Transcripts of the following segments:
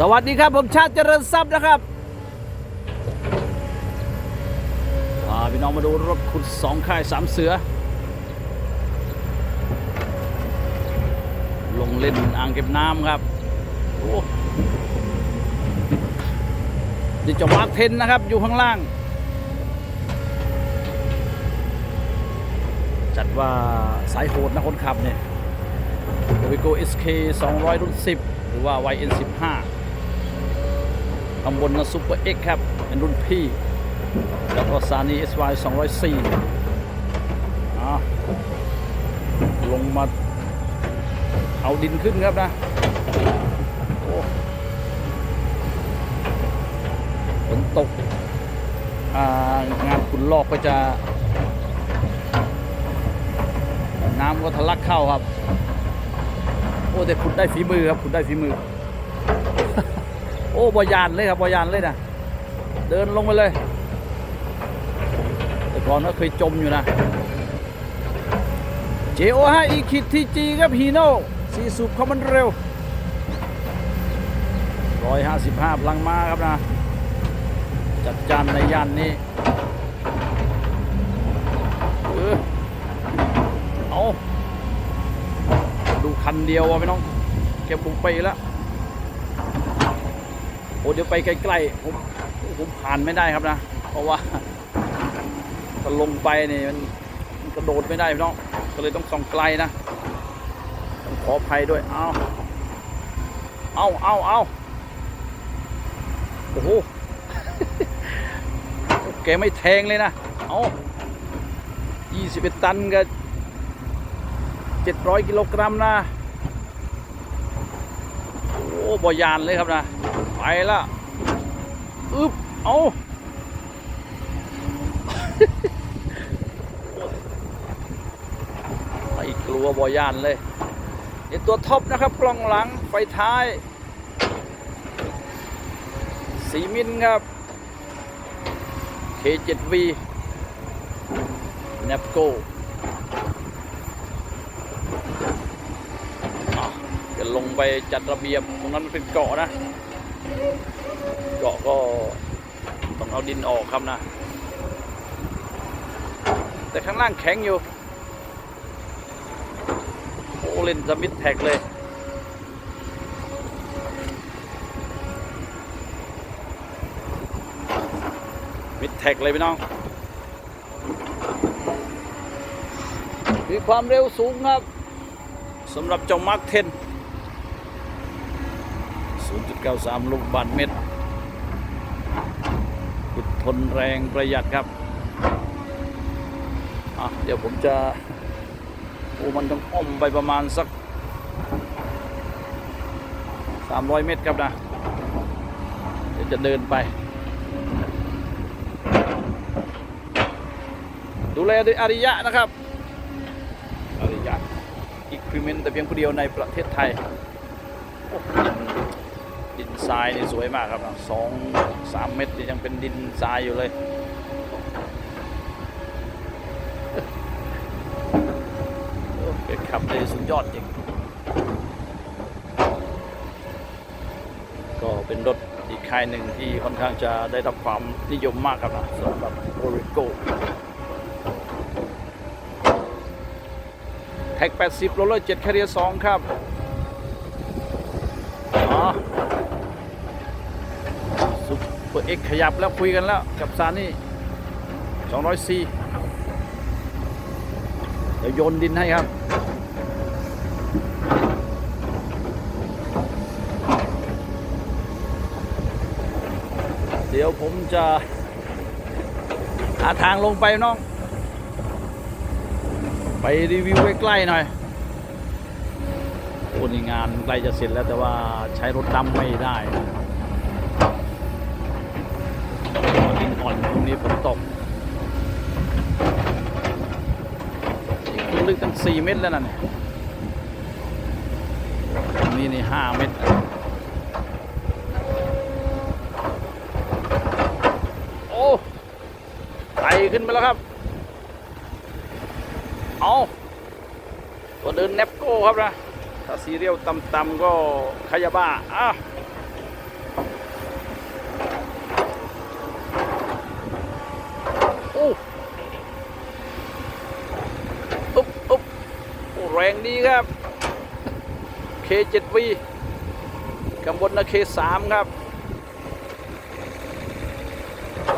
สวัสดีครับ ผมชาติเจริญทรัพย์นะครับพาพี่น้องมาดูรถขุดสองค่ายสามเสือ ลงเล่นอ่างเก็บน้ำครับโอ้ดิจอมาร์คเทนนะครับ อยู่ข้างล่าง จัดว่าสายโหดนะคนขับเนี่ยโ o วิโก SK 200 รุ่น 10 หรือว่า YN 15 ข้างบนนะซุปเปอร์ X ครับ เป็นรุ่นพี่ แล้วก็ซานี SY 204อ่ลงมาเอาดินขึ้นครับนะโอ้ฝนตกงานขุนลอกก็จะ น้ำก็ทะลักเข้าครับ โอ้แต่ขุดได้ฝีมือครับขุดได้ฝีมือ โอ้บอยานเลยครับบอยานเลยนะเดินลงไปเลย แต่ก่อนก็เคยจมอยู่นะ JO5 อีคิดทีจีครับฮีโน่สีสูบเขามันเร็ว 155พลังมาครับนะ จัดจานในย่านนี้เออเอาดูคันเดียววะพี่น้อง เก็บบุกไปแล้ว อ้เดี๋ยวไปใกล้ๆผมผมผ่านไม่ได้ครับนะ เพราะว่าถ้าลงไปเนี่มันมันกระโดดไม่ได้พี่น้องก็เลยต้องส่องไกลนะต้องขออภัยด้วยเอาเอาเอาเอาโอ้โหแกไม่แทงเลยนะเอา21ตันกับ700กิโลกรัมนะ โอ้บอยานเลยครับนะ ละอึ๊บเอาไม่กลัวบอยานเลยนี่ตัวท็อปนะครับ กล้องหลังไฟท้าย สีมินครับ K7V n a p c o จะลงไปจัดระเบียบตรงนั้นมันเป็นเกาะนะ เกาะก็ต้องเอาดินออกครับนะ แต่ข้างล่างแข็งอยู่ โอ้เล่นสมิธแท็กเลยมิดแท็กเลยพี่น้อง มีความเร็วสูงครับสำหรับเจ้ามาร์คเทน 0.93 ลูกบาทเมตรอึดทนแรงประหยัดครับ อะ เดี๋ยวผมจะโอ้มันต้องอ้อมไปประมาณสัก 300 เมตรครับนะ เดี๋ยวจะเดินไป ดูแลโดยอาริยะนะครับอาริยะอีกคริเมนแต่เพียงผู้เดียวในประเทศไทย ทรายนี่สวยมากครับสองสามเมตรยังเป็นดินทรายอยู่เลยโอเกิดขับได้สุดยอดจริง ก็เป็นรถอีกค่ายหนึ่งที่ค่อนข้างจะได้รับความนิยมมากครับนะสำหรับโอริโกแท็ก 80โรลเลอร์7แคเรีย2ครับ อ๋อซุป เอ็กขยับแล้วคุยกันแล้วกับซานี่200ซีเดี๋ยวโยนดินให้ครับเดี๋ยวผมจะหาทางลงไปน้อง ไปรีวิวใกล้ๆหน่อยโอ้นี่งานใกล้จะเสร็จแล้วแต่ว่าใช้รถดำไม่ได้นะดินอ่อ นี้ฝนตกลึกตั้ง4เมตรแล้วนะเนี่ยนี้นี่5เมตรโอ้ไต่ขึ้นไปแล้วครับ เอาตัวเดินเนปโก้ครับนะ ถ้าซีเรียลต่ำๆก็ขยาบ้าอะ แรงดีครับ K7V ข้างบนนะ K3 ครับ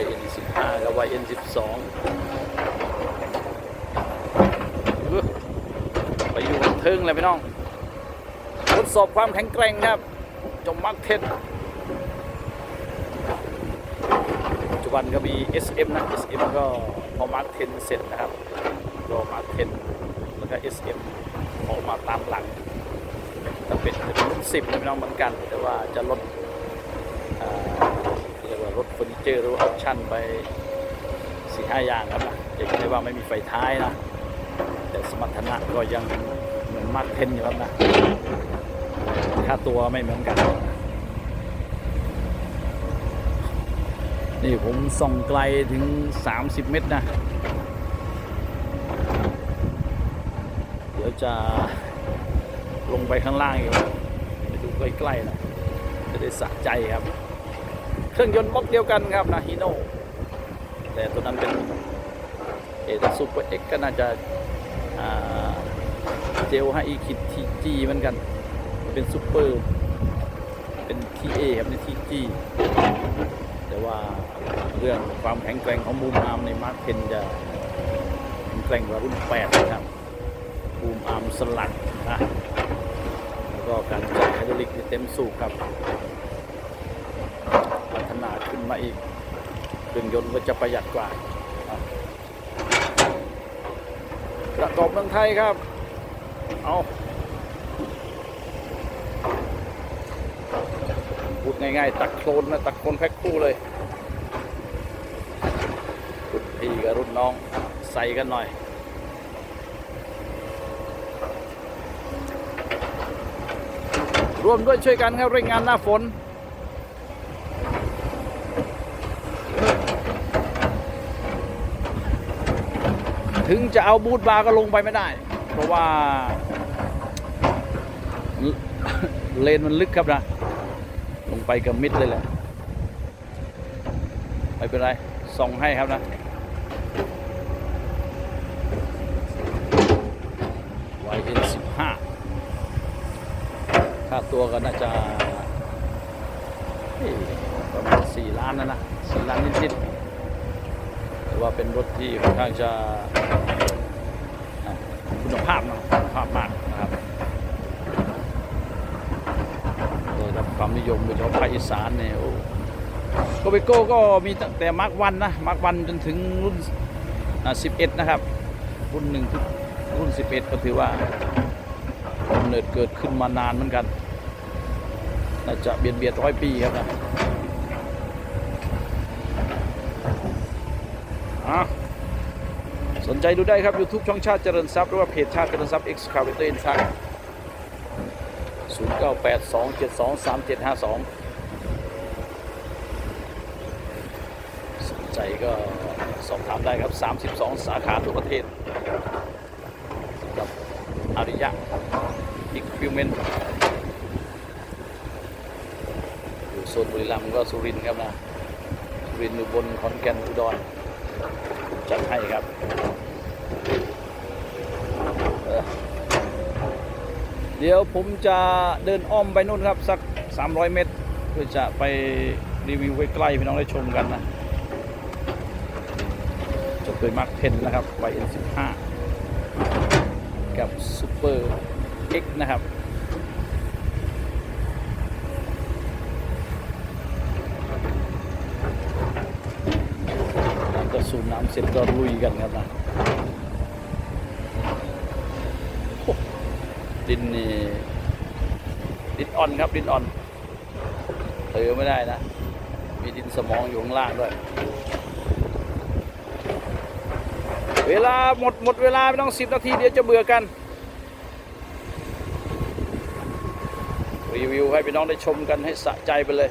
YN15 กับ YN12 ไปอยู่กันทึงเลยพี่น้องทดสอบความแข็งแกร่งครับจมมักเทนปัจจุบันก็มี SM นะ SM ก็พอมาร์คเทนเสร็จนะครับก็มาร์คเทน แล้วก็ SM ออกมาตามหลังจะเป็นเป็นรุ่นสิบนะพี่น้องเหมือนกัน แต่ว่าจะลดเรียกว่าลดเฟอร์นิเจอร์หรือออปชั่นไปสี่ห้าอย่างครับนะจะเห็นได้ว่าไม่มีไฟท้ายนะ แต่สมรรถนะก็ยังเหมือนมาร์คเทนอยู่ครับนะ ค่าตัวไม่เหมือนกันนี่ผมส่องไกลถึง 30 เมตรนะ เดี๋ยว จะลงไปข้างล่างอีกครับไปดูใกล้ๆนะจะได้สะใจครับ เครื่องยนต์บล็อกเดียวกันครับนะฮีโน่แต่ตัวนั้นเป็นเอทซูเปอร์เอ็กก็น่าจะาเจลให้อีคิดทีจีเหมือนกัน เป็นซูเปอร์เป็นทีเอครับในทีจีแต่ว่าเรื่องความแข็งแกร่งของบูมามในมาร์คเทนจะแข็งแกร่งกว่ารุ่น8นะครับ บูมอาร์มสลักนะแล้วก็การจ่ายไฮดรอลิกเต็มสูบครับ พัฒนาขึ้นมาอีกเครื่องยนต์ก็จะประหยัดกว่าประกอบเมืองไทยครับ เอาพูดง่ายๆ ตักโคลนนะ ตักโคลนแพ็คคู่เลยรุ่นพี่กับรุ่นน้องใส่กันหน่อย ร่วมด้วยช่วยกันครับเร่งงานหน้าฝน ถึงจะเอาบูทบาร์ก็ลงไปไม่ได้ เพราะว่าเลนมันลึกครับนะ ลงไปกับมิดเลยแหละไม่เป็นไรส่องให้ครับนะ YN 15ค่า ตัวก็น่าจะประมาณ4ล้านนะนะ4ล้านนิดๆแต่ว่าเป็นรถที่ค่อนข้างจะคุณภาพนอะคุณภาพมากนะครับได้รับความนิยมโดยเฉพาะภาคอีสานเนี่ยโอ้โกเบโก้ก็มีตั้งแต่มาร์กวันนะมาร์กวันจนถึงรุ่นอ่า11นะครับ รุ่นหนึ่งรุ่น11ก็ถือว่ากำเนิดเกิดขึ้นมานานเหมือนกัน น่าจะเบียดเบียดร้อยปีครับนะอะสนใจดูได้ครับ YouTube ช่องชาติเจริญทรัพย์หรือว่าเพจชาติเจริญทรัพย์ Excavator in Truck 0 9 8 2 7 2 3 7 5 2 สนใจก็สอบถามได้ครับ 32 สาขาทั่วประเทศกับอาริยะ Equipment อยู่โซนบุรีรัมย์ก็สุรินทร์ครับนะสุรินทร์อุบลขอนแก่นอุดรจัดให้ครับเดี๋ยวผมจะเดินอ้อมไปนู่นครับ สัก 300 เมตร เพื่อจะไปรีวิวใกล้ๆพี่น้องได้ชมกันนะจบโดยมาร์คเทนนะครับ YN15 กับ Super X นะครับ หลังจากสูบน้ำ เสร็จก็ลุยกันครับนะดินนี่ดินอ่อนครับดินอ่อนเถือไม่ได้นะ มีดินสมองอยู่ข้างล่างด้วย เวลาหมดหมดเวลาไม่ต้องสิบนาทีเดี๋ยวจะเบื่อกัน รีวิวให้พี่น้องได้ชมกันให้สะใจไปเลย